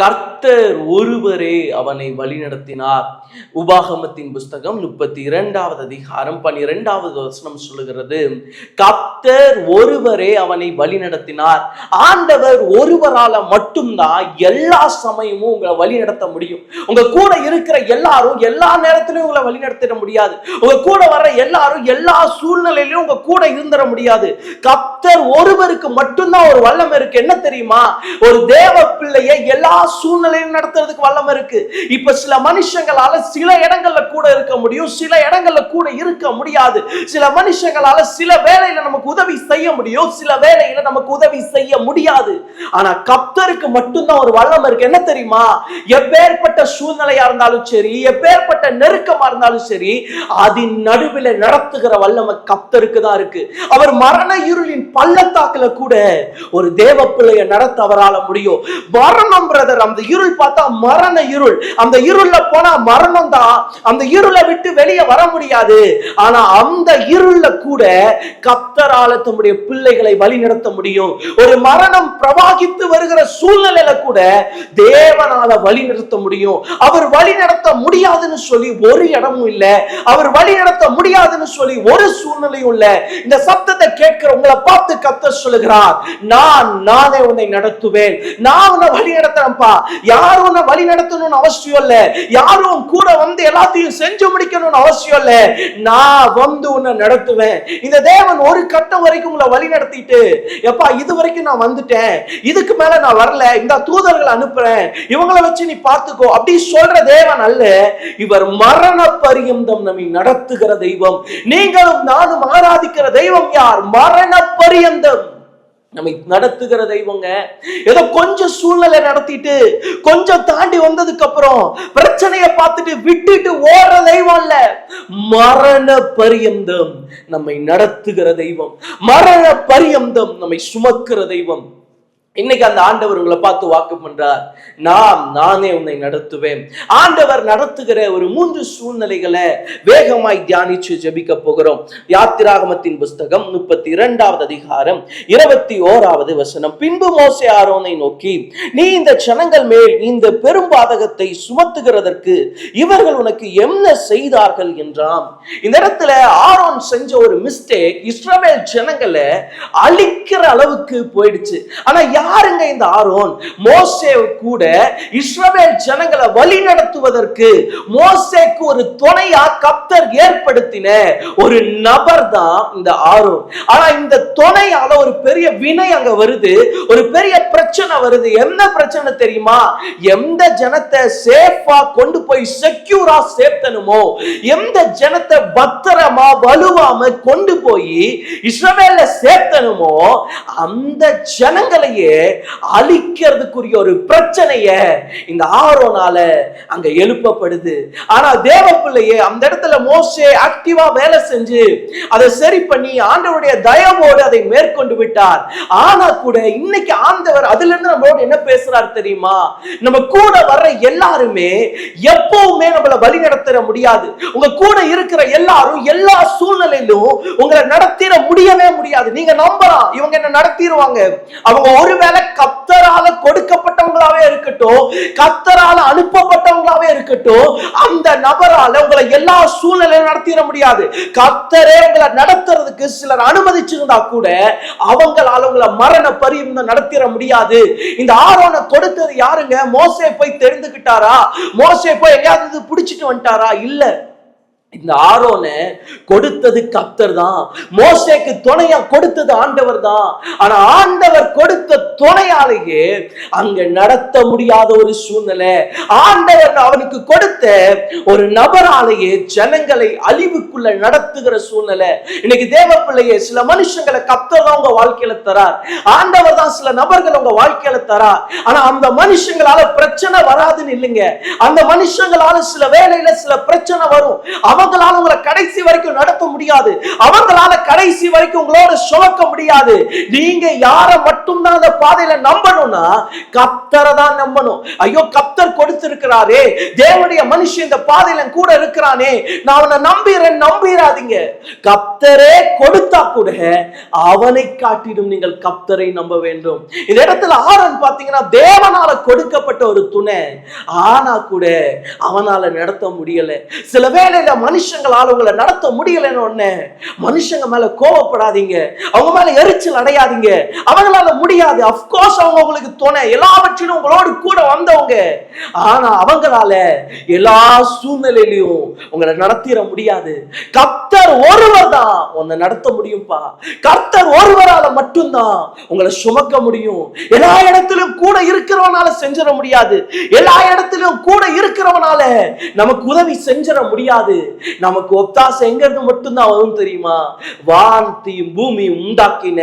கர்த்தர் ஒருவரே அவனை வழிநடத்தினார். உபாகமத்தின் புஸ்தகம் முப்பத்தி இரண்டாவது அதிகாரம் பனிரெண்டாவது வசனம் சொல்லுகிறது கர்த்தர் ஒருவரே அவனை வழிநடத்தினார். ஆண்டவர் ஒருவரால மட்டும்தான் எல்லா சமயமும் உங்களை வழிநடத்த முடியும். உங்க கூட இருக்கிற எல்லாரும் எல்லா நேரத்திலும் உங்களை வழிநடத்திட முடியாது. உங்க கூட வர்ற எல்லாரும் எல்லா சூழ்நிலையிலும் உங்க கூட இருந்துட முடியாது. கர்த்தர் ஒருவருக்கு மட்டும்தான் ஒரு வல்லம் இருக்கு. என்ன தெரியுமா? ஒரு தேவ பிள்ளையை எல்லா சூழ்நிலை நடத்துறதுக்கு வல்லம் இருக்கு. இப்ப சில மனுஷங்களால சில இடங்கள்ல கூட இருக்க முடியும் சில இடங்கள்ல கூட இருக்க முடியாது. சில மனுஷங்களால சில வேலையில நமக்கு உதவி செய்ய முடியும் சில வேலையில நமக்கு உதவி செய்ய முடியாது. ஆனா கப்தருக்கு மட்டும்தான் ஒரு வல்லம் இருக்கு. என்ன தெரியுமா? எப்பேற்பட்ட சூழ்நிலையா இருந்தாலும் சரி எப்பேற்பட்ட நெருக்கமா இருந்தாலும் சரி அதன் நடுவில் நடத்துகிற வல்லமை கப்தருக்கு தான் இருக்கு. அவர் மரண இருளின் பள்ளத்தாக்குல கூட ஒரு தேவ பிள்ளைய நடத்த அவரால முடியும். மரணம் பிரதர் அந்த இருள் பார்த்தா மரண இருள். அந்த இருள்ல போனா மரணம் தான் அந்த இருளை விட்டு வெளியே வர முடியாது. ஆனா அந்த இருள்ல கூட கத்தரால தம்முடைய பிள்ளைகளை வழி நடத்த முடியும். ஒரு மரணம் பிரவாகித்து வருகிற சூழ்நிலையில கூட தேவனால வழி நடத்த முடியும். அவர் வழி நடத்த முடியாதுன்னு சொல்லி ஒரு இடமும் இல்ல. அவர் வழி நடத்த முடியாதுன்னு சொல்லி ஒரு சூழ்நிலையும் இல்ல. இந்த சத்தத்தை கேட்கிற உங்களை பார்த்து கத்த சொல்லுகிறார் நான் நானே உன்னை நடத்துவேன். நான் உன்னை வழி நடத்துறேன்ப்பா யாரும் உன்னை வழி நடத்தணும்னு அவசியம் இல்ல. யாரும் கூட வந்து எல்லாத்தையும் செஞ்சு முடிக்கணும்னு அவசியம் இல்ல. நான் வந்து உன்னை நடத்துவேன். இந்த தேவன் ஒரு கட்டம் வரைக்கும் உங்களை வழி நடத்திட்டு எப்பா இது வரைக்கும் நான் வந்துட்டேன். இதுக்கு மேல நான் வரல. இந்த தூதர்களை அனுப்புறேன். இவங்களை வச்சு நீ பார்த்துக்கோ. அப்படி சொல்ற தேவன் அல்ல. இவர் மரண பரியந்தம் நம்மை நடத்துகிற தெய்வம். நீங்களும் நானும் ஆராதிக்கிற தெய்வம் யார்? மரண பரியந்தம். நம்மை நடத்துகிற தெய்வங்க. ஏதோ கொஞ்சம் சூழ்நிலை நடத்திட்டு கொஞ்சம் தாண்டி வந்ததுக்கு அப்புறம் பிரச்சனையை பார்த்துட்டு விட்டுட்டு ஓடுற தெய்வம் இல்ல. மரண பரியந்தம் நம்மை நடத்துகிற தெய்வம். மரண பரியந்தம் நம்மை சுமக்கிற தெய்வம். இன்னைக்கு அந்த ஆண்டவர் உங்களை பார்த்து வாக்கு பண்றார். நாம் நானே உன்னை நடத்துவேன். ஆண்டவர் நடத்துகிற ஒரு மூன்று சூழ்நிலைகளை வேகமாய் தியானிச்சு ஜபிக்க போகிறோம். யாத்திராகமத்தின் புஸ்தகம் முப்பத்தி இரண்டாவது அதிகாரம் இருபத்தி ஓராவது வசனம். பின்பு மோசே ஆரோனை நோக்கி நீ இந்த ஜனங்கள் மேல் இந்த பெரும் பாதகத்தை சுமத்துகிறதற்கு இவர்கள் உனக்கு என்ன செய்தார்கள்? என்றாம் இந்த இடத்துல ஆரோன் செஞ்ச ஒரு மிஸ்டேக் இஸ்ரவேல் ஜனங்களை அழிக்கிற அளவுக்கு போயிடுச்சு. ஆனா யாருங்க இந்த ஆரோன். மோசே கூட இஸ்ரவேல் ஜனங்களை வழி நடத்துவதற்கு மோசேக்கு ஒரு துணையா கப்தர் ஏற்படுத்தின ஒரு நபர் தான் இந்த ஆரோன். ஆனா இந்த துணையால ஒரு பெரிய வினை அங்க வருது. ஒரு பெரிய பிரச்சனை வருது. என்ன பிரச்சனை தெரியுமா? எந்த ஜனத்தை சேஃபா கொண்டு போய் செக்யூரா சேர்த்தனுமோ எந்த ஜனத்தை பத்திரமா வலுவாம கொண்டு போய் இஸ்ரவேல சேர்த்தனுமோ அந்த ஜனங்களையே அழிக்கிறதுக்குரிய ஒரு பிரச்சனைய இந்த ஆரோனால அங்க எழுப்பப்படுது. ஆனா தேவ பிள்ளையே அந்த இடத்துல மோசே ஆக்டிவா வேலை செஞ்சு அதை சரி பண்ணி ஆண்டவருடைய தயவோடு அதை மேற்கொண்டு விட்டார். ஆனா கூட இன்னைக்கு ஆண்டவர் அதுல இருந்து நம்மளோட என்ன பேசுறார் தெரியுமா? நம்ம கூட வர்ற எல்லாருமே எப்பவுமே நம்மள வழி நடத்திட முடியாது. உங்க கூட இருக்கிற எல்லாரும் எல்லா சூழ்நிலையிலும் உங்களை நடத்திட முடியவே முடியாது. நீங்க நம்பலாம் இவங்க என்ன நடத்திடுவாங்க அவங்க ஒரு மேல கத்தரால கொடுக்கப்பட்டவங்களாவே இருக்கட்டும் கத்தரால அனுப்பப்பட்டவங்களாவே இருக்கட்டும் அந்த நபரால உங்களை எல்லா சூழ்நிலையும் நடத்திட முடியாது. கத்தரே உங்களை நடத்துறதுக்கு சிலர் அனுமதிச்சிருந்தா கூட அவங்களால உங்களை மரண பரியம் நடத்திட முடியாது. இந்த ஆரோனை கொடுத்தது யாருங்க? மோசே போய் தெரிந்துகிட்டாரா? மோசே போய் எங்கேயாவது பிடிச்சிட்டு வந்துட்டாரா? இல்ல. இந்த ஆரோனை கொடுத்தது கத்தர் தான். மோசேக்கு துணையா கொடுத்தது ஆண்டவர் தான். ஆனா ஆண்டவர் கொடுத்த துணையாலேயே அங்க நடத்த முடியாத ஒரு சூழ்நிலை. ஆண்டவர் அவனுக்கு கொடுத்த ஒரு நபராலேயே ஜனங்களை அழிவுக்குள்ள நடத்துகிற சூழ்நிலை. இன்னைக்கு தேவ பிள்ளையே சில மனுஷங்களை கத்தர் தான் உங்க வாழ்க்கையில தரார். ஆண்டவர் தான் சில நபர்கள் உங்க வாழ்க்கையில தரார். ஆனா அந்த மனுஷங்களால பிரச்சனை வராதுன்னு இல்லைங்க. அந்த மனுஷங்களால சில வேலையில சில பிரச்சனை வரும். அவங்களால உங்களை கடைசி வரைக்கும் நடத்த முடியாது. அவங்களால கடைசி வரைக்கும் உங்களோட சுமக்க முடியாது. நீங்க யார மட்டும்தான் அந்த பாதையில நம்பணும்னா கத்தரை தான் நம்பணும். ஐயோ கத்தர் கொடுத்திருக்கிறாரே. தேவனுடைய மனுஷன் இந்த பாதையில கூட இருக்கிறானே. நான் அவனை நம்பிறேன் நம்பிடாதீங்க கத்தரே கொடுத்தா கூட அவனை காட்டிடும் நீங்கள் கத்தரை நம்ப வேண்டும். இந்த இடத்துல ஆரன் பாத்தீங்கன்னா தேவனால கொடுக்கப்பட்ட ஒரு துணை. ஆனா கூட அவனால நடத்த முடியல. சில வேளையில மனுஷங்களால் உங்களை நடத்த முடியலன்னு உடனே மனுஷங்க மேல கோவப்படாதீங்க. அவங்க மேல எரிச்சல் அடையாதீங்க. அவங்களால முடியாது. அஃப்கோர்ஸ் அவங்க உங்களுக்கு துணை. எல்லாவற்றிலும் உங்களோடு கூட வந்தவங்க. ஆனா அவங்களால எல்லா சூழ்நிலையிலையும் உங்களை நடத்திட முடியாது. கர்த்தர் ஒருவர் தான் உன்னை நடத்த முடியும்பா. கர்த்தர் ஒருவரால மட்டும்தான் உங்களை சுமக்க முடியும். எல்லா இடத்திலும் கூட இருக்கிறவனால செஞ்சிட முடியாது. எல்லா இடத்திலும் கூட இருக்கிறவனால நமக்கு உதவி செஞ்சிட முடியாது. நமக்கு ஒத்தாசை எங்க மட்டும்தான் வரும் தெரியுமா? வானத்தையும் பூமியும் உண்டாக்கின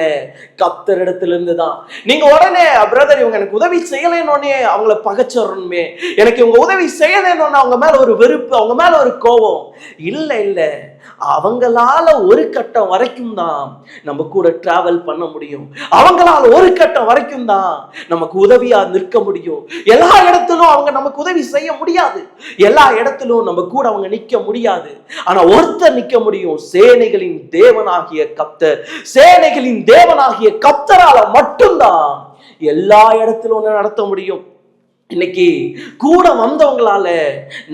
கப்தர் இடத்துல இருந்து தான் நீங்க உடனே பிரதர் இவங்க எனக்கு உதவி செய்யலைன்னு அவங்கள பகச்சிடணுமே. எனக்கு இவங்க உதவி செய்யலைன்னு அவங்க மேல ஒரு வெறுப்பு அவங்க மேல ஒரு கோபம். இல்லை இல்லை. அவங்களால ஒரு கட்டம் வரைக்கும் தான் நம்ம கூட டிராவல் பண்ண முடியும். அவங்களால ஒரு கட்டம் வரைக்கும் தான் நமக்கு உதவியா நிற்க முடியும். எல்லா இடத்திலும் அவங்க நமக்கு உதவி செய்ய முடியாது. எல்லா இடத்திலும் நம்ம கூட அவங்க நிக்க முடியாது. ஆனா ஒருத்தர் நிக்க முடியும். சேனைகளின் தேவனாகிய கப்தர் சேனைகளின் தேவனாகிய கப்தரால மட்டும்தான் எல்லா இடத்திலும் நடத்த முடியும். இன்னைக்கு கூட வந்தவங்களால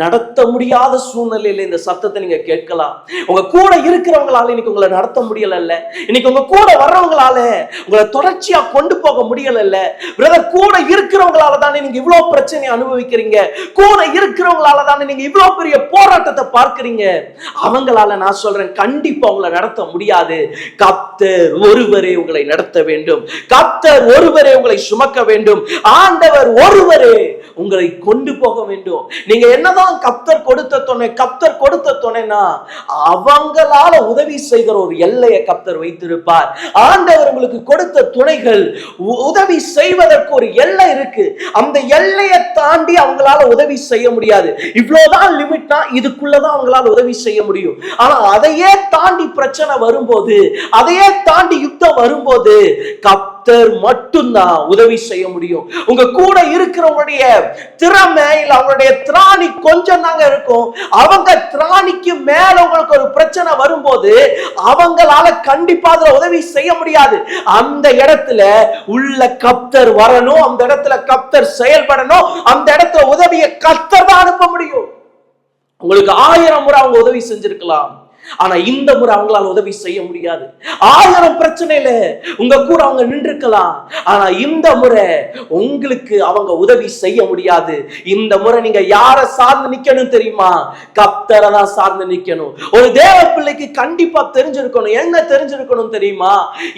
நடத்த முடியாத சூழ்நிலையில இந்த சத்தத்தை நீங்க கேட்கலாம். உங்க கூட இருக்கிறவங்களால இன்னைக்கு உங்களை நடத்த முடியல இன்னைக்கு உங்க கூட வர்றவங்களால உங்களை தொடர்ச்சியா கொண்டு போக முடியல பிரதர் கூட இருக்கிறவங்களால தானே நீங்க இவ்வளவு பிரச்சனை அனுபவிக்கிறீங்க. கூட இருக்கிறவங்களால தானே நீங்க இவ்வளவு பெரிய போராட்டத்தை பார்க்கறீங்க. அவங்களால நான் சொல்றேன் கண்டிப்பா உங்களை நடத்த முடியாது. கப் கப்தர் ஒருவரே உங்களை நடத்த வேண்டும். கப்தர் ஒருவரே உங்களை சுமக்க வேண்டும். ஆண்டவர் ஒருவரே உங்களை கொண்டு போக வேண்டும். நீங்க என்னதான் கப்தர் கொடுத்த துணை கப்தர் கொடுத்த துணைனா அவங்களால உதவி செய்கிற ஒரு எல்லையை கப்தர் வைத்திருப்பார். ஆண்டவர் உங்களுக்கு கொடுத்த துணைகள் உ- உதவி செய்வதற்கு ஒரு எல்லை இருக்கு. அந்த எல்லையை தாண்டி அவங்களால உதவி செய்ய முடியாது. இவ்வளவுதான் லிமிட்னா இதுக்குள்ளதான் அவங்களால உதவி செய்ய முடியும். ஆனா அதையே தாண்டி பிரச்சனை வரும்போது அதையே தாண்டி யுத்தம் வரும்போது கப்தர் மட்டும்தான் உதவி செய்ய முடியும். உங்க கூட இருக்கிறவங்களுடைய திறமை இல்ல அவங்களுடைய திராணி கொஞ்சம் தாங்க இருக்கும். அவங்க திராணிக்கு மேல உங்களுக்கு ஒரு பிரச்சனை வரும்போது அவங்களால கண்டிப்பா அதுல உதவி செய்ய முடியாது. அந்த இடத்துல உள்ள கப்தர் வரணும் அந்த இடத்துல கப்தர் செயல்படணும் அந்த இடத்துல உதவியை கத்தர் தான் அனுப்ப முடியும். உங்களுக்கு ஆயிரம் முறை அவங்க உதவி செஞ்சிருக்கலாம். ஆனா இந்த முறை அவங்களால உதவி செய்ய முடியாது. ஆயிரம் பிரச்சனையில உங்க கூட அவங்க நின்றுக்கலாம் ஆனா இந்த முறை உங்களுக்கு அவங்க உதவி செய்ய முடியாது. இந்த முறை நீங்க யார சார்ந்து நிக்கணும் தெரியுமா? கப்தரை தான் சார்ந்து நிக்கணும். ஒரு தேவ பிள்ளைக்கு கண்டிப்பா தெரிஞ்சிருக்கணும். என்ன தெரிஞ்சிருக்கணும் தெரியுமா?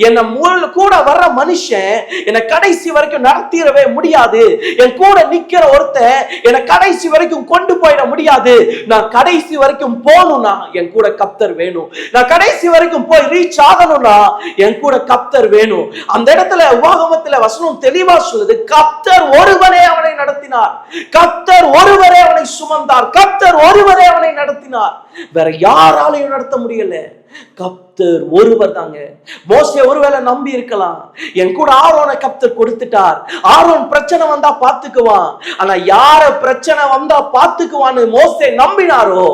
என்ன மூல கூட வர்ற மனுஷன் என்னை கடைசி வரைக்கும் நடத்திடவே முடியாது. என் கூட நிக்கிற ஒருத்தன் என்னை கடைசி வரைக்கும் கொண்டு போயிட முடியாது. நான் கடைசி வரைக்கும் போகணும்னா என் கூட கப்தர் வேணும். நான் கடைசி வரைக்கும் போய் ரீச் ஆகணும்னா என் கூட கப்தர் வேணும். அந்த இடத்துல உபாகமத்துல வசனம் தெளிவா சொல்லுது கப்தர் ஒருவரே அவனை நடத்தினார். கப்தர் ஒருவரே அவனை சுமந்தார். கப்தர் ஒருவரே அவனை நடத்தினார். வேற யாராலையும் நடத்த முடியல. கப்தர் ஒருவர் தாங்க. மோசே ஒருவேளை நம்பி இருக்கலாம். என் கூட ஆரோனை கப்தர் கொடுத்துட்டார். ஆரோன் பிரச்சனை வந்தா பாத்துக்குவான் ஆனா யார பிரச்சனை வந்தா பாத்துக்குவான்னு மோசே நம்பினாரோ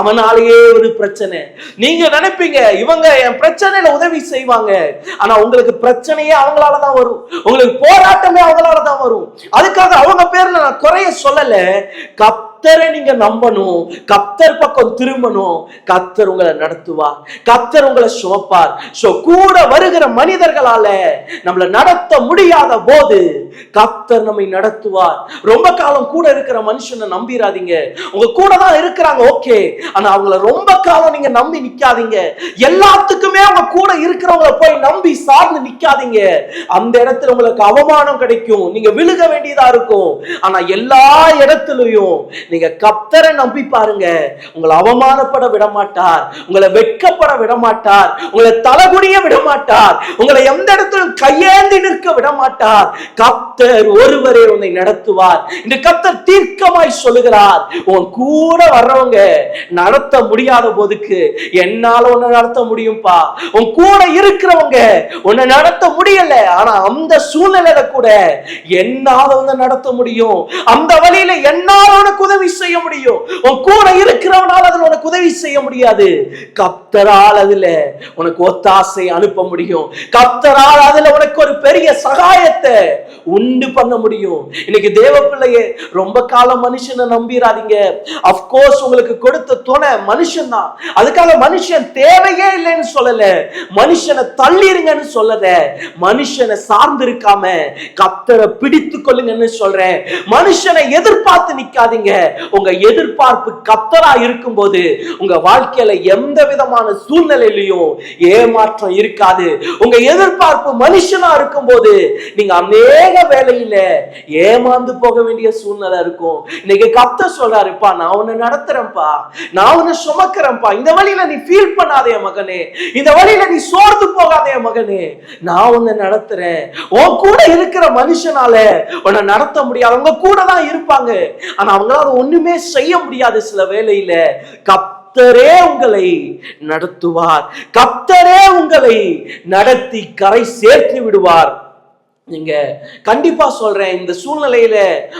அவனாலேயே ஒரு பிரச்சனை. நீங்க நினைப்பீங்க இவங்க என் பிரச்சனையில உதவி செய்வாங்க. ஆனா உங்களுக்கு பிரச்சனையே அவங்களால தான் வரும். உங்களுக்கு போராட்டமே அவங்களால தான் வரும். அதுக்காக அவங்க பேர்ல நான் குறைய சொல்லல. கத்தரை நீங்க நம்பணும். கத்தர் பக்கம் திரும்பணும். கத்தர் உங்களை நடத்துவார். கத்தர் உங்களை சுமப்பார். சோ கூட வருகிற மனிதர்களால நம்மளை நடத்த முடியாத போது கத்தர் நம்மை நடத்துவார். ரொம்ப காலம் கூட இருக்கிற மனுஷனை நம்பிராதீங்க. உங்க கூட தான் இருக்கிறாங்க ஓகே. ஆனா அவங்கள ரொம்ப காலம் நீங்க நம்பி நிக்காதீங்க. எல்லாத்துக்குமே அவங்க கூட இருக்கிறவங்கள போய் நம்பி சார்ந்து நிக்காதீங்க. அந்த இடத்துல உங்களுக்கு அவமானம் கிடைக்கும். நீங்க விழுக வேண்டியதா இருக்கும். ஆனா எல்லா இடத்துலயும் நீங்க கப்தரை நம்பி பாருங்க. உங்களை அவமானப்பட விட மாட்டார் உங்களை வெட்கப்பட விட மாட்டார் உங்களை தலகுடிய விட மாட்டார் உங்களை எந்த இடத்திலும் கையேந்தி நிற்க விட மாட்டார் கப்தர் ஒருவரே உன்னை நடத்துவார். இந்த கப்தர் தீர்க்கமாய் சொல்லுகிறார். உன் கூட வர்றவங்க நடத்த முடியாத போதுக்கு என்னால உன்னை நடத்த முடியும்பா? உன் கூட இருக்கிறவங்க உன்னை நடத்த முடியல. ஆனா அந்த சூழ்நிலையில கூட என்னால உன்னை நடத்த முடியும். அந்த வழியில என்னால உனக்கு உதவி செய்ய முடியும். உன் கூட இருக்கிறவனால அதில் உனக்கு உதவி செய்ய முடியாது. கப்தரால் அதில் உனக்கு ஒத்தாசை அனுப்ப முடியும். கப்தரால் அதில் உனக்கு ஒரு பெரிய சகாயத்தை உண்டு பண்ண முடியும். இன்னைக்கு தேவ பிள்ளையே ரொம்ப காலம் மனுஷனை நம்பிடாதீங்க அப்கோர்ஸ் உங்களுக்கு கொடுத்த துணை மனுஷன் தான் அதுக்காக மனுஷன் தேவையே இல்லைன்னு சொல்லல. மனுஷனை தள்ளிருங்கன்னு சொல்லல. மனுஷனை சார்ந்து இருக்காம கத்தரை பிடித்து கொள்ளுங்கன்னு சொல்றேன். மனுஷனை எதிர்பார்த்து நிக்காதீங்க. உங்க எதிர்பார்ப்பு கத்தரா இருக்கும்போது உங்க வாழ்க்கையில எந்த விதமான சூழ்நிலையிலையும் ஏமாற்றம் இருக்காது. உங்க எதிர்பார்ப்பு மனுஷனா இருக்கும்போது நீங்க அநேக வேலையில ஏமாந்து போக வேண்டிய சூழ்நிலை இருக்கும். இன்னைக்கு கத்த சொல்றாருப்பா நான் உன்னை நடத்துறேன்ப்பா. நான் உன்னை சுமக்கிறேன்ப்பா. இந்த வழியில நீ ஃபீல் பண்ணாதே என் மகனே. இந்த வழியில நீ சோர்ந்து போகாதே என் மகனே. நான் உன்னை நடத்துறேன். உன் கூட இருக்கிற மனுஷனால உன்னை நடத்த முடியாது. அவங்க கூட தான் இருப்பாங்க. ஆனா அவங்களால ஒண்ணுமே செய்ய முடியாது சில வேலையில கப்தரே உங்களை நடத்துவார். கப்தரே உங்களை நடத்தி கரை சேர்த்து விடுவார். நீங்க கண்டிப்பா சொல்றேன் இந்த சூழ்நிலையில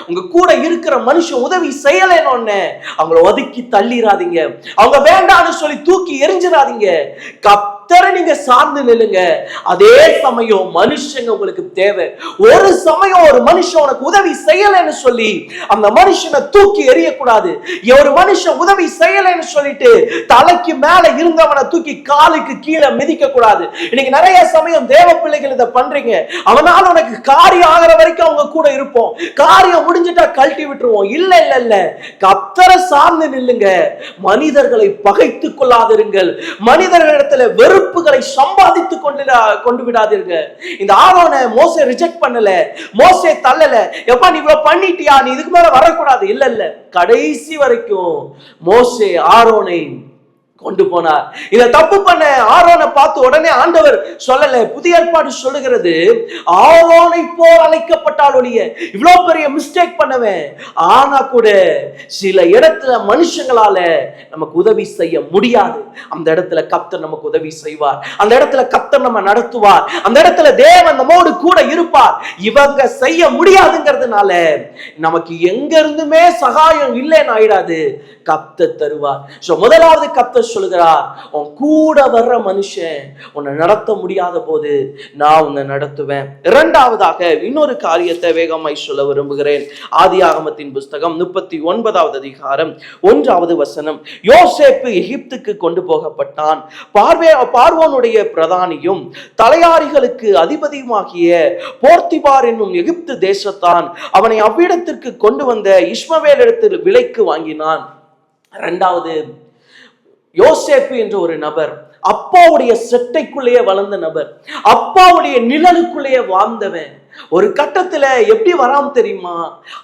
உங்க கூட இருக்கிற மனுஷன் உதவி செய்யலைன்னு அவங்கள ஒதுக்கி தள்ளிடாதீங்க அவங்க வேண்டாம்னு சொல்லி தூக்கி எரிஞ்சிடாதீங்க கப் கத்தரை நீங்க சார்ந்து நில்லுங்க. அதே சமயம் மனுஷங்க உங்களுக்கு தேவை. ஒரு சமயம் ஒரு மனுஷன் உனக்கு உதவி செய்யலைன்னு சொல்லி அந்த மனுஷனை தூக்கி எறியக்கூடாது. ஒரு மனுஷன் உதவி செய்யலைன்னு சொல்லிட்டு தலைக்கு மேல இருந்தவனை தூக்கி காலுக்கு கீழே மிதிக்க கூடாது இன்னைக்கு நிறைய சமயம் தேவ பிள்ளைகள் இதை பண்றீங்க. அவனால உனக்கு காரியம் ஆகிற வரைக்கும் அவங்க கூட இருப்போம். காரியம் முடிஞ்சிட்டா கழட்டி விட்டுருவோம். இல்ல இல்ல இல்ல. கத்தரை சார்ந்து நில்லுங்க. மனிதர்களை பகைத்துக் கொள்ளாதிருங்கள் மனிதர்களிடத்துல வெறும் வெறுப்புகளை சம்பாதித்து கொண்டு கொண்டு விடாதீங்க இந்த ஆரோனை மோசை ரிஜெக்ட் பண்ணல. மோசை தள்ளல. எப்பா நீ இவ்வளவு பண்ணிட்டியா? நீ இதுக்கு மேல வரக்கூடாது. இல்ல இல்ல. கடைசி வரைக்கும் மோசே ஆரோனை கொண்டு போனார். இதை தப்பு பண்ண ஆரோனை பார்த்து உடனே ஆண்டவர் சொல்லல. புதிய ஏற்பாடு சொல்லுகிறது ஆரோனை போல் அழைக்கப்பட்டால் ஒழிய இவ்வளவு பெரிய மிஸ்டேக் பண்ணவன். ஆனா கூட சில இடத்துல மனுஷங்களால நமக்கு உதவி செய்ய முடியாது. அந்த இடத்துல கப்தர் நமக்கு உதவி செய்வார். அந்த இடத்துல கப்தர் நம்ம நடத்துவார். அந்த இடத்துல தேவன் நம்மோடு கூட இருப்பார். இவங்க செய்ய முடியாதுங்கிறதுனால நமக்கு எங்க இருந்துமே சகாயம் இல்லைன்னு ஆயிடாது. கப்த தருவார். முதலாவது கப்த சொல்கிறார் உன் கூட வர்ற மனுஷன் உன்னை நடத்த முடியாத போது நான் உன்னை நடத்துவேன். இரண்டாவதாக இன்னொரு காரியத்தை வேகமாய் சொல்ல விரும்புகிறேன். ஆதியாகமத்தின் புஸ்தகம் முப்பத்தி ஒன்பதாவது அதிகாரம் ஒன்றாவது வசனம். யோசேப்பு எகிப்துக்கு கொண்டு போகப்பட்டான். பார்வே பார்வோனுடைய பிரதானியும் தலையாரிகளுக்கு அதிபதியுமாகிய போர்த்திபார் என்னும் எகிப்து தேசத்தான் அவனை அவ்விடத்திற்கு கொண்டு வந்த இஸ்மவேலிடத்தில் விலைக்கு வாங்கினான். இரண்டாவது யோசேப்பு என்ற ஒரு நபர் அப்பாவுடைய செட்டைக்குள்ளேயே வளர்ந்த நபர் அப்பாவுடைய நிழலுக்குள்ளேயே வாழ்ந்தவன். ஒரு கட்டத்துல எப்படி வராம தெரியுமா?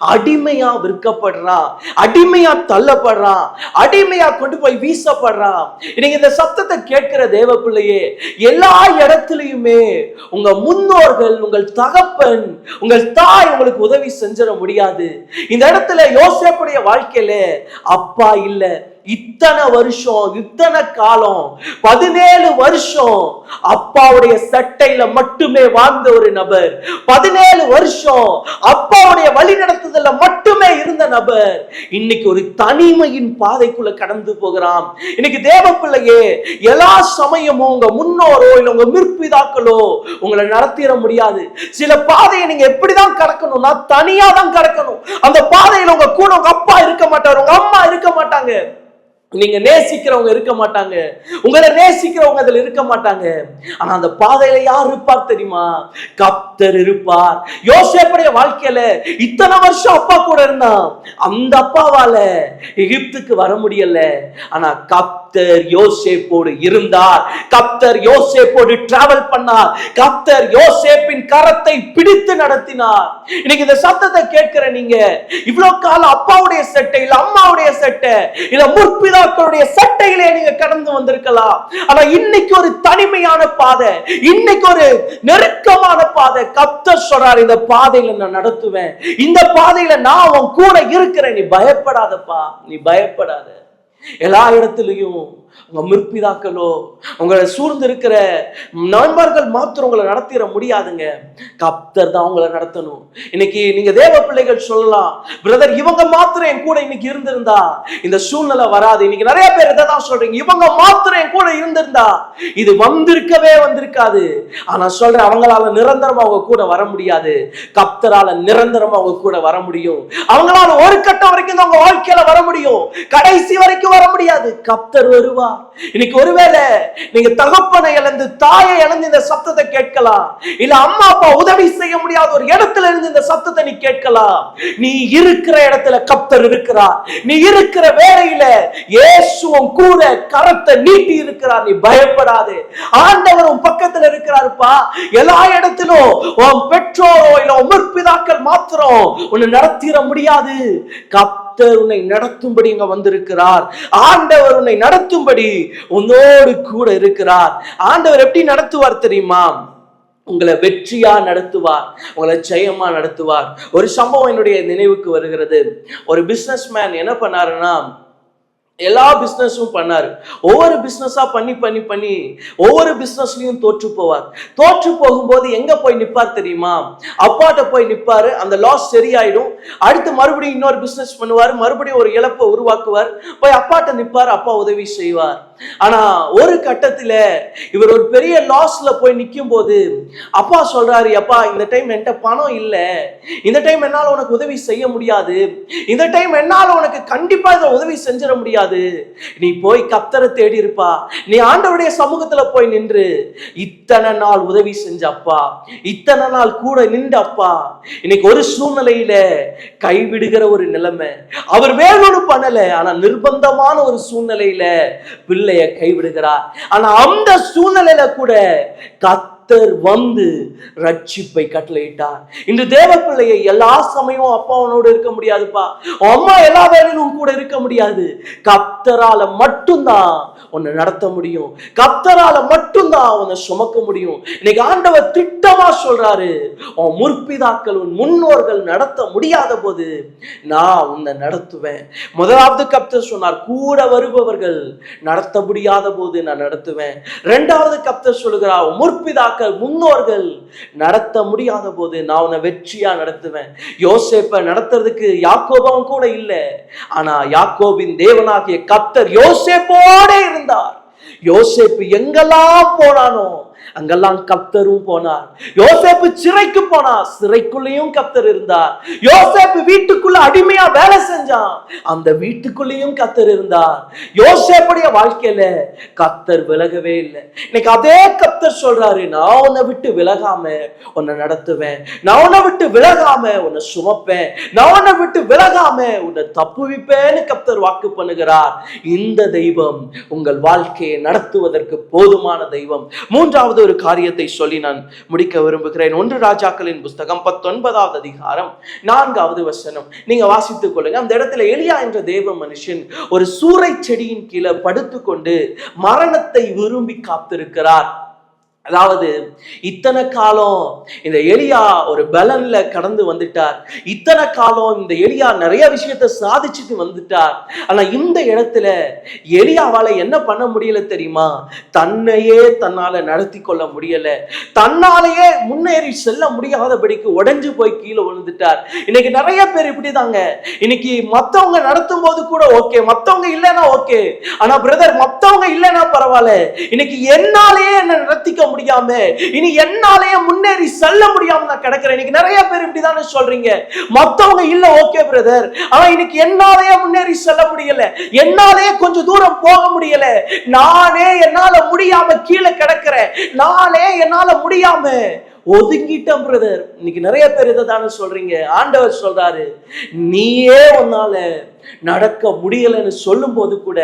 அடிமையா விற்கப்படுறா அடிமையா தள்ளப்படுறான் அடிமையா கொண்டு போய் வீசப்படுறான் இன்னைக்கு இந்த சத்தத்தை கேட்கிற தேவ பிள்ளையே எல்லா இடத்துலயுமே உங்க முன்னோர்கள் உங்கள் தகப்பன் உங்கள் தாய் உங்களுக்கு உதவி செஞ்சிட முடியாது. இந்த இடத்துல யோசேப்புடைய வாழ்க்கையில அப்பா இல்லை இத்தனை வருஷம் இத்தனை காலம் பதினேழு வருஷம் அப்பாவுடைய சட்டையில மட்டுமே வாழ்ந்த ஒரு நபர். பதினேழு வருஷம் அப்பாவுடைய வழி நடத்துதல மட்டுமே இருந்த நபர். இன்னைக்கு ஒரு தனிமையின் பாதைக்குள்ள கடந்து போகிறான். இன்னைக்கு தேவ பிள்ளையே எல்லா சமயமும் உங்க முன்னோரோ இல்ல உங்க மிற்பிதாக்களோ உங்களை நடத்திட முடியாது. சில பாதையை நீங்க எப்படிதான் கடக்கணும்னா தனியா தான் கடக்கணும். அந்த பாதையில உங்க கூட உங்க அப்பா இருக்க மாட்டார் உங்க அம்மா இருக்க மாட்டாங்க. நீங்க நேசிக்கிறவங்க இருக்க மாட்டாங்க. உங்களை நேசிக்கிறவங்க அதுல இருக்க மாட்டாங்க. ஆனா அந்த பாதையில யார் இருப்பார் தெரியுமா? கப்தர் இருப்பார். யோசேப்படைய வாழ்க்கையில இத்தனை வருஷம் அப்பா கூட இருந்தான். அந்த அப்பாவால எகிப்துக்கு வர முடியல. ஆனா கப்தர் யோசேப்போடு இருந்தார். கப்தர் யோசேப்போடு டிராவல் பண்ணார். கப்தர் யோசேப்பின் கரத்தை பிடித்து நடத்தினார். இன்னைக்கு இந்த சத்தத்தை கேட்கிற நீங்க இவ்வளவு காலம் அப்பாவுடைய சட்டை இல்ல அம்மாவுடைய சட்டை இல்ல முற்பிதாக்களுடைய சட்டையிலே நீங்க கடந்து வந்திருக்கலாம். ஆனா இன்னைக்கு ஒரு தனிமையான பாதை இன்னைக்கு ஒரு நெருக்கமான பாதை. கப்தர் சொல்றார் இந்த பாதையில நான் நடத்துவேன். இந்த பாதையில நான் உன் கூட இருக்கிறேன். நீ பயப்படாதப்பா. நீ பயப்படாத. எல்லா இடத்துலையும் உங்க முற்பிதாக்களோ உங்களை சூழ்ந்து இருக்கிற நண்பர்கள் மாத்திரம் உங்களை நடத்திட முடியாதுங்க. கப்தர் தான் உங்களை நடத்தணும். இன்னைக்கு நீங்க தேவ பிள்ளைகள் சொல்லலாம் பிரதர் இவங்க மாத்திரம் என் கூட இன்னைக்கு இருந்திருந்தா இந்த சூழ்நிலை வராது. இன்னைக்கு நிறைய பேர் இதை தான் சொல்றீங்க. இவங்க மாத்திரம் என் கூட இருந்திருந்தா இது வந்திருக்கவே வந்திருக்காது. ஆனா சொல்றேன் அவங்களால நிரந்தரமா அவங்க கூட வர முடியாது. கப்தரால நிரந்தரமா அவங்க கூட வர முடியும். அவங்களால ஒரு கட்டம் வரைக்கும் அவங்க வாழ்க்கையில வர முடியும். கடைசி வரைக்கும் வர முடியாது. கப்தர் வருவா இன்னைக்கு ஒருவேளை நீங்க தகப்பனை இழந்து தாயை இழந்து இந்த சத்தத்தை கேட்கலாம். இல்ல அம்மா அப்பா உதவி செய்ய முடியாத ஒரு இடத்துல இருந்து இந்த சத்தத்தை நீ கேட்கலாம். நீ இருக்கிற இடத்துல கப்தர் இருக்கிறார். நீ இருக்கிற வேலையில இயேசுவும் கூட கரத்தை நீட்டி இருக்கிறார். நீ பயப்படாது. ஆண்டவர் உன் பக்கத்துல இருக்கிறாருப்பா. எல்லா இடத்திலும் உன் பெற்றோரோ இல்ல உமர்பிதாக்கள் மாத்திரம் உன்னை நடத்திட முடியாது. கர்த்தர் உன்னை நடத்தும்படி இங்க வந்திருக்கிறார். ஆண்டவர் உன்னை நடத்தும்படி உன்னோடு கூட இருக்கிறார். ஆண்டவர் எப்படி நடத்துவார் தெரியுமா? உங்களை வெற்றியா நடத்துவார். உங்களை ஜெயமா நடத்துவார். ஒரு சம்பவம் என்னுடைய நினைவுக்கு வருகிறது. ஒரு பிசினஸ் மேன் என்ன பண்ணாருன்னா எல்லா பிஸ்னஸும் பண்ணாரு. ஒவ்வொரு பிஸ்னஸாக பண்ணி பண்ணி பண்ணி ஒவ்வொரு பிஸ்னஸ்லையும் தோற்று போவார். தோற்று போகும்போது எங்க போய் நிற்பார் தெரியுமா? அப்பாட்ட போய் நிப்பாரு அந்த லாஸ் சரியாயிடும். அடுத்து மறுபடியும் இன்னொரு பிஸ்னஸ் பண்ணுவார் மறுபடியும் ஒரு இழப்பை உருவாக்குவார். போய் அப்பாட்ட நிற்பார் அப்பா உதவி செய்வார். ஆனா ஒரு கட்டத்துல இவர் ஒரு பெரிய லாஸ்ல போய் நிற்கும் போது அப்பா சொல்றாரு அப்பா இந்த டைம் என்கிட்ட பணம் இல்லை. இந்த டைம் என்னால உனக்கு உதவி செய்ய முடியாது. இந்த டைம் என்னால உனக்கு கண்டிப்பா இதை உதவி செஞ்சிட முடியாது. நீ போய் கத்தரை தேடி இருப்பா. நீ ஆண்டவருடைய சமூகத்துல போய் நின்று இத்தனை நாள் உதவி செஞ்ச அப்பா இத்தனை நாள் கூட நின்று அப்பா இன்னைக்கு ஒரு சூழ்நிலையில கைவிடுகிற ஒரு நிலைமை. அவர் வேறொரு பண்ணல ஆனா நிர்பந்தமான ஒரு சூழ்நிலையில பிள்ளைய கைவிடுகிறார். ஆனா அந்த சூழ்நிலையில கூட கத்த கர்த்தர் வந்து ரட்சிப்பை கட்டளையிட்டார். இன்று தேவ பிள்ளையை எல்லா சமயமும் அப்பா உன்னோடு இருக்க முடியாதுப்பா. உன் அம்மா எல்லா வேலையிலும் கூட இருக்க முடியாது. கர்த்தரால மட்டும்தான் உன்னை நடத்த முடியும். கர்த்தரால மட்டும்தான் உன்னை சுமக்க முடியும். இன்னைக்கு ஆண்டவர் திட்டமா சொல்றாரு. உன் முற்பிதாக்கள் உன் முன்னோர்கள் நடத்த முடியாத போது நான் உன்னை நடத்துவேன். முதலாவது கப்தர் சொன்னார் கூட வருபவர்கள் நடத்த முடியாத போது நான் நடத்துவேன். இரண்டாவது கப்தர் சொல்லுகிறார் முற்பிதாக்கள் முற்பிதாக்கள் முன்னோர்கள் நடத்த முடியாத போது நான் உன்னை வெற்றியா நடத்துவேன். யோசேப்பை நடத்துறதுக்கு யாக்கோபாவும் கூட இல்லை. ஆனா யாக்கோபின் தேவனாகிய கப்தர் யோசேப்போட இருந்தார். யோசேப்பு எங்கெல்லாம் போனானோ அங்கெல்லாம் கப்தரும் போனார். யோசேப்பு சிறைக்கு போனார். சிறைக்குள்ளேயும் கப்தர் இருந்தார். யோசேப்பு வீட்டுக்குள்ள அடிமையா வேலை செஞ்சான். அந்த வீட்டுக்குள்ளேயும் கத்தர் இருந்தார். யோசேப்புடைய வாழ்க்கையில கத்தர் விலகவே இல்லை. இன்னைக்கு அதே கத்தர் சொல்றாரு நான் உன்னை விட்டு விலகாம உன்னை நடத்துவேன். நான் உன்னை விட்டு விலகாம உன்னை சுமப்பேன். நான் உன்னை விட்டு விலகாம உன்னை தப்புவிப்பேன்னு கத்தர் வாக்கு பண்ணுகிறார். இந்த தெய்வம் உங்கள் வாழ்க்கையை நடத்துவதற்கு போதுமான தெய்வம். மூன்றாவது ஒரு காரியத்தை சொல்லி நான் முடிக்க விரும்புகிறேன். ஒன்று ராஜாக்களின் புஸ்தகம் பத்தொன்பதாவது அதிகாரம் நான்காவது வசனம். நீங்க வாசித்துக் கொள்ளுங்க. அந்த இடத்துல எலியா என்ற தேவ மனுஷன் ஒரு சூறை செடியின் கீழே படுத்துக்கொண்டு மரணத்தை விரும்பி காத்திருக்கிறார். அதாவது இத்தனை காலம் இந்த எலியா ஒரு பலன்ல கடந்து வந்துட்டார். இத்தனை காலம் இந்த எலியா நிறைய விஷயத்தை சாதிச்சுட்டு வந்துட்டார். ஆனா இந்த இடத்துல எலியாவால என்ன பண்ண முடியல தெரியுமா? தன்னையே தன்னால நடத்தி கொள்ள முடியல. தன்னாலேயே முன்னேறி செல்ல முடியாதபடிக்கு உடைஞ்சு போய் கீழே விழுந்துட்டார். இன்னைக்கு நிறைய பேர் இப்படிதாங்க. இன்னைக்கு மத்தவங்க நடத்தும் போது கூட ஓகே மத்தவங்க இல்லைன்னா ஓகே. ஆனா பிரதர் மத்தவங்க இல்லைன்னா பரவாயில்ல. இன்னைக்கு என்னாலேயே என்ன நடத்திக்க முடியாம இனி என்னாலேயே முன்னேறி செல்ல முடியாம நான் கிடக்கிறேன். இன்னைக்கு நிறைய பேர் இப்படிதானே சொல்றீங்க. மத்தவங்க இல்ல ஓகே பிரதர் ஆனா இன்னைக்கு என்னாலேயே முன்னேறி செல்ல முடியல. என்னாலேயே கொஞ்சம் தூரம் போக முடியல. நானே என்னால முடியாம கீழே கிடக்கிறேன். நானே என்னால முடியாம ஒதுங்கிட்டேன் பிரதர் இன்னைக்கு நிறைய பேர் இதை தானே சொல்றீங்க. ஆண்டவர் சொல்றாரு நீயே உன்னால நடக்க முடியலைன்னு சொல்லும் போது கூட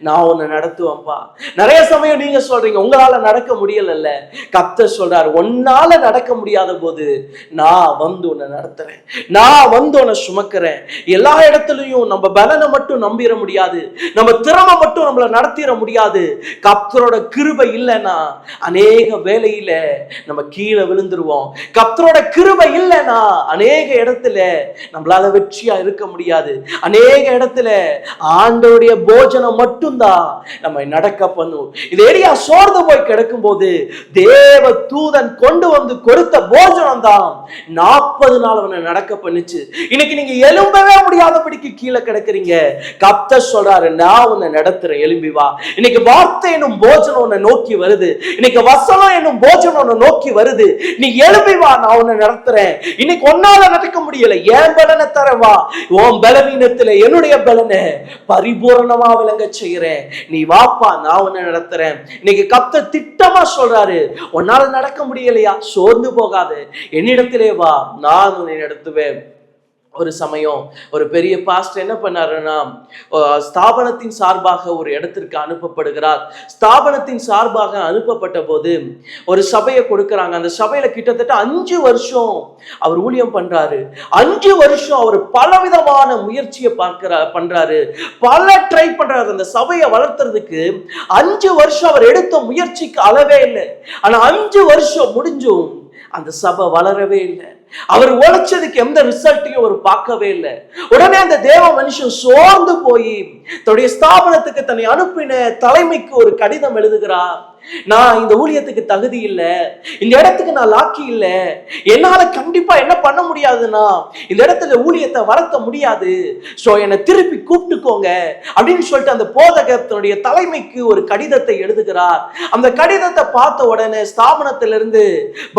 நான் உன்னை நடத்துவேன்ப்பா. நிறைய சமயம் நீங்க சொல்றீங்க உங்களால நடக்க முடியலல்ல. கப்தர் சொல்றாரு உன்னால நடக்க முடியாத போது நான் வந்து உன்னை நடத்துறேன். நான் வந்து உன்னை சுமக்கிறேன். எல்லா இடத்துலயும் நம்ம பலனை மட்டும் நம்பிட முடியாது. நம்ம திறமை மட்டும் நம்மளை நடத்திட முடியாது. கப்தரோட கிருபை இல்லைன்னா அநேக வேலையில நம்ம கீழே விழுந்துருவோம். கப்தரோட கிருபை இல்லைன்னா அநேக இடத்துல நம்மளால வெற்றியா இருக்க முடியாது. அநேக அநேக இடத்துல ஆண்டவருடைய போஜனம் மட்டும்தான் நம்மை நடக்க பண்ணும். இது ஏரியா சோர்ந்து போய் கிடக்கும் போது தேவ தூதன் கொண்டு வந்து கொடுத்த போஜனம் தான் நாற்பது நாள் அவனை நடக்க பண்ணுச்சு. இன்னைக்கு நீங்க எலும்பவே முடியாதபடிக்கு கீழே கிடக்குறீங்க. கப்த சொல்றாரு நான் உன்னை நடத்துறேன் எலும்பி வா. இன்னைக்கு வார்த்தை என்னும் போஜனம் உன்னை நோக்கி வருது. இன்னைக்கு வசனம் என்னும் போஜனம் உன்னை நோக்கி வருது. நீ எலும்பி வா நான் உன்னை நடத்துறேன். இன்னைக்கு ஒன்னால நடக்க முடியல. ஏன் பலனை தரவா. உன் பலவீனத்துல என்னுடைய பலனை பரிபூரணமா விளங்க செய்கிறேன். நீ வாப்பா நான் உன்னை நடத்துறேன். இன்னைக்கு கத்த திட்டமா சொல்றாரு. உன்னால நடக்க முடியலையா? சோர்ந்து போகாது. என்னிடத்திலே வா நான் உன்னை நடத்துவேன். ஒரு சமயம் ஒரு பெரிய பாஸ்ட் என்ன பண்ணாருன்னா ஸ்தாபனத்தின் சார்பாக ஒரு இடத்திற்கு அனுப்பப்படுகிறார். ஸ்தாபனத்தின் சார்பாக அனுப்பப்பட்ட போது ஒரு சபையை கொடுக்குறாங்க. அந்த சபையில கிட்டத்தட்ட அஞ்சு வருஷம் அவர் ஊழியம் பண்றாரு. அஞ்சு வருஷம் அவர் பலவிதமான முயற்சியை பார்க்கிறா பண்றாரு. பல ட்ரை பண்றாரு. அந்த சபையை வளர்த்துறதுக்கு அஞ்சு வருஷம் அவர் எடுத்த முயற்சிக்கு அளவே இல்லை. ஆனா அஞ்சு வருஷம் முடிஞ்சும் அந்த சபை வளரவே இல்லை. அவர் உழைச்சதுக்கு எந்த ரிசல்ட்டையும் அவர் பார்க்கவே இல்லை. உடனே அந்த தேவ மனுஷன் சோர்ந்து போய் தன்னுடைய ஸ்தாபனத்துக்கு தன்னை அனுப்பின தலைமைக்கு ஒரு கடிதம் எழுதுகிறார். நான் இந்த ஊழியத்துக்கு தகுதி இல்லை. இந்த இடத்துக்கு நான் லாக்கி இல்லை. என்னால கண்டிப்பா என்ன பண்ண முடியாதுன்னா இந்த இடத்துல ஊழியத்தை வளர்த்த முடியாது. ஸோ என்னை திருப்பி கூப்பிட்டுக்கோங்க அப்படின்னு சொல்லிட்டு அந்த போதகத்தினுடைய தலைமைக்கு ஒரு கடிதத்தை எழுதுகிறார். அந்த கடிதத்தை பார்த்த உடனே ஸ்தாபனத்திலிருந்து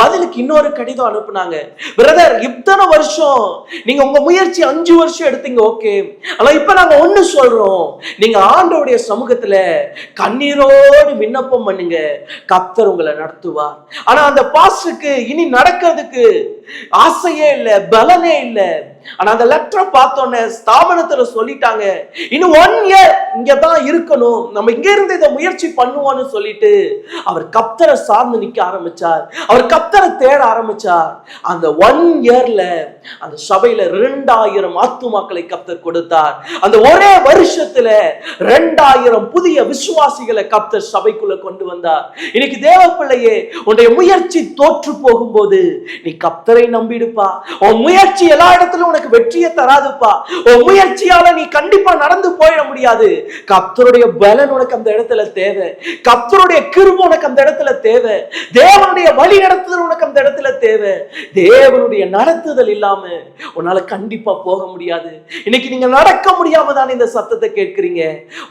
பதிலுக்கு இன்னொரு கடிதம் அனுப்புனாங்க. பிரதர் இத்தனை வருஷம். நீங்க உங்க முயற்சி அஞ்சு வருஷம் எடுத்தீங்க ஓகே ஆனா இப்ப நாங்க ஒண்ணு சொல்றோம். நீங்க ஆண்டோடைய சமூகத்துல கண்ணீரோடு விண்ணப்பம் பண்ணுங்க. கத்தர் உங்களை நடத்துவார். ஆனா அந்த பாஸ்டுக்கு இனி நடக்கிறதுக்கு ஆசையே இல்லை பலனே இல்லை. ஆனா அந்த லெட்டரை பார்த்தோன்னே ஸ்தாபனத்துல சொல்லிட்டாங்க. இன்னும் ஒன் இயர் இங்க தான் இருக்கணும். நம்ம இங்க இருந்து இதை முயற்சி பண்ணுவோம்னு சொல்லிட்டு அவர் கப்தரை சார்ந்து நிக்க ஆரம்பிச்சார். அவர் கப்தரை தேட ஆரம்பிச்சார். அந்த ஒன் இயர்ல அந்த சபையில ரெண்டாயிரம் ஆத்துமாக்களை கப்தர் கொடுத்தார். அந்த ஒரே வருஷத்துல ரெண்டாயிரம் புதிய விசுவாசிகளை கப்தர் சபைக்குள்ள கொண்டு வந்தார். இன்னைக்கு தேவ பிள்ளையே உன்னுடைய முயற்சி தோற்று போகும்போது நீ கப்தரை நம்பிடுப்பா. உன் முயற்சி எல்லா இடத்திலும் உனக்கு வெற்றியை தராதுப்பா. உன் முயற்சியால நீ கண்டிப்பா நடந்து போயிட முடியாது. கப்தருடைய பலன் உனக்கு அந்த இடத்துல தேவை. கப்தருடைய கிருபு உனக்கு அந்த இடத்துல தேவை. தேவனுடைய வழி நடத்துதல் உனக்கு அந்த இடத்துல தேவை. தேவனுடைய நடத்துதல் இல்லாம உன்னால கண்டிப்பா போக முடியாது. இன்னைக்கு நீங்க நடக்க முடியாம தான் இந்த சத்தத்தை கேட்கிறீங்க.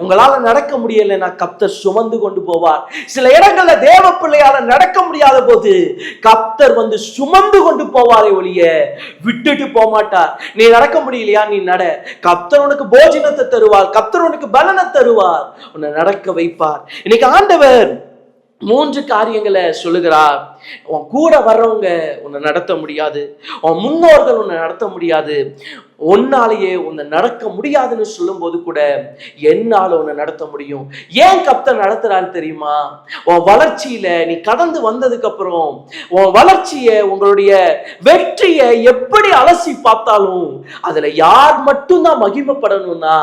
உங்களால நடக்க முடியலன்னா கப்தர் சுமந்து கொண்டு போவார். சில இடங்கள்ல தேவ பிள்ளையால நடக்க முடியாத போது கப்தர் வந்து சுமந்து கொண்டு போவாரே ஒழிய விட்டுட்டு போக மாட்டார் நீ நடக்க முடியலையா? நீ நட. கப்தர் உனக்கு போஜனத்தை தருவார். கப்தர் உனக்கு பலனை தருவார். உன்னை நடக்க வைப்பார். இன்னைக்கு ஆண்டவர் மூன்று காரியங்களை சொல்லுகிறா. உன் கூட வர்றவங்க உன்னை நடத்த முடியாது. உன் முன்னோர்கள் உன்னை நடத்த முடியாது. உன்னாலேயே உன்னை நடக்க முடியாதுன்னு சொல்லும்போது கூட என்னால் உன்னை நடத்த முடியும்? ஏன் கப்தன் நடத்துறாரு தெரியுமா? உன் வளர்ச்சியில நீ கடந்து வந்ததுக்கு அப்புறம் உன் வளர்ச்சியை உங்களுடைய வெற்றியை எப்படி அலசி பார்த்தாலும் அதுல யார் மட்டும்தான் மகிமைப்படணும்னா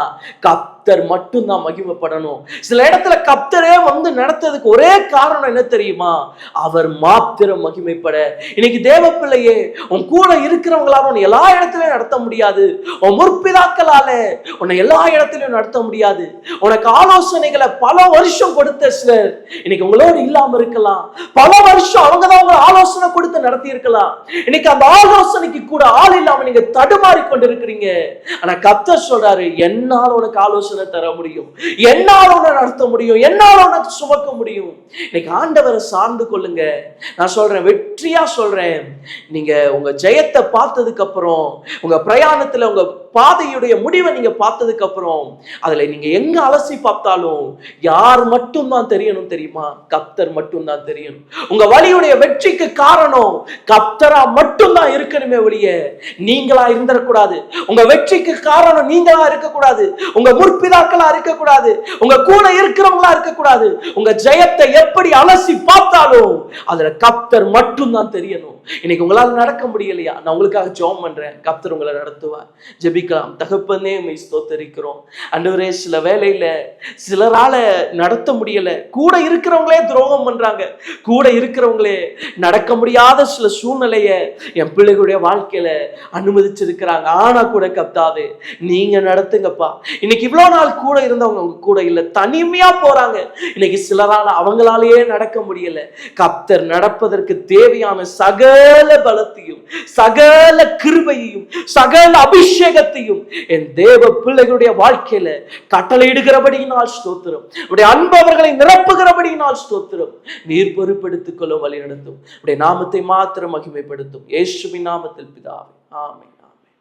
கப்தர் மட்டும்தான் மகிமைப்படணும். சில இடத்துல கப்தரே வந்து நடத்ததுக்கு ஒரே காரணம் என்ன தெரியுமா? அவர் மாத்திரம் மகிமைப்பட. இன்னைக்கு தேவ பிள்ளையே உன் கூட இருக்கிறவங்களால உன்னை எல்லா இடத்துலயும் நடத்த முடியாது. உன் முற்பிதாக்களால உன்னை எல்லா இடத்துலயும் நடத்த முடியாது. உனக்கு ஆலோசனைகளை பல வருஷம் கொடுத்த சிலர். இன்னைக்கு உங்களோடு இல்லாம இருக்கலாம். பல வருஷம் அவங்க தான் உங்க ஆலோசனை கொடுத்து நடத்தி இருக்கலாம் இன்னைக்கு அந்த ஆலோசனைக்கு கூட ஆள் இல்லாம நீங்க தடுமாறி கொண்டு இருக்கிறீங்க ஆனா கப்தர் சொல்றாரு என்னால் உனக்கு ஆலோசனை தர முடியும். என்னால் உன்னை நடத்த முடியும். என்னால் உனக்கு சுமக்க முடியும். இன்னைக்கு ஆண்டவரை சார்ந்து கொள்ளுங்க. நான் சொல்றேன் வெற்றியா சொல்றேன். நீங்க உங்க ஜெயத்தை பார்த்ததுக்கு அப்புறம் உங்க பிரயாணத்துல உங்க பாதையுடைய முடிவை நீங்க பார்த்ததுக்கு அப்புறம் அதுல நீங்க எங்க அலசி பார்த்தாலும் யார் மட்டும் தான் தெரியணும் தெரியுமா? கப்தர் மட்டும் தான் தெரியணும். உங்க வழியுடைய வெற்றிக்கு காரணம் கப்தரா மட்டும் தான் இருக்கணுமே ஒழிய நீங்களா இருந்துடக்கூடாது. உங்க வெற்றிக்கு காரணம் நீங்களா இருக்கக்கூடாது. உங்க முற்பிதாக்களா இருக்கக்கூடாது. உங்க கூட இருக்கிறவங்களா இருக்கக்கூடாது. உங்க ஜெயத்தை எப்படி அலசி பார்த்தாலும் அதுல கப்தர் மட்டும் தான் தெரியணும். இன்னைக்கு உங்களால நடக்க முடியலையா? நான் உங்களுக்காக ஜோம் பண்றேன். கப்தர் உங்களை நடத்துவார். ஜெபிக்கலாம் தகப்பனே உண்மை ஸ்தோத்தரிக்கிறோம். அன்றுவரே சில வேலையில் சிலரால் நடத்த முடியலை. கூட இருக்கிறவங்களே துரோகம் பண்ணுறாங்க கூட இருக்கிறவங்களே நடக்க முடியாத சில சூழ்நிலையை என் பிள்ளைகளுடைய வாழ்க்கையில் அனுமதிச்சிருக்கிறாங்க. ஆனால் கூட கத்தாது நீங்கள் நடத்துங்கப்பா. இன்னைக்கு இவ்வளோ நாள் கூட இருந்தவங்க உங்க கூட இல்லை. தனிமையாக போகிறாங்க இன்னைக்கு சிலரால் அவங்களாலேயே நடக்க முடியலை. கப்தர் நடப்பதற்கு தேவையான சகல பலத்தையும் சகல கிருபையையும் சகல அபிஷேகத்தை சத்தியத்தையும் என் தேவ பிள்ளைகளுடைய வாழ்க்கையில கட்டளையிடுகிறபடியினால் ஸ்தோத்திரம். உடைய அன்பு அவர்களை நிரப்புகிறபடியினால் ஸ்தோத்திரம். நீர் பொறுப்பெடுத்துக் கொள்ள வழி நடத்தும் உடைய நாமத்தை மாத்திரம் மகிமைப்படுத்தும். இயேசுவின் நாமத்தில் பிதாவே. ஆமை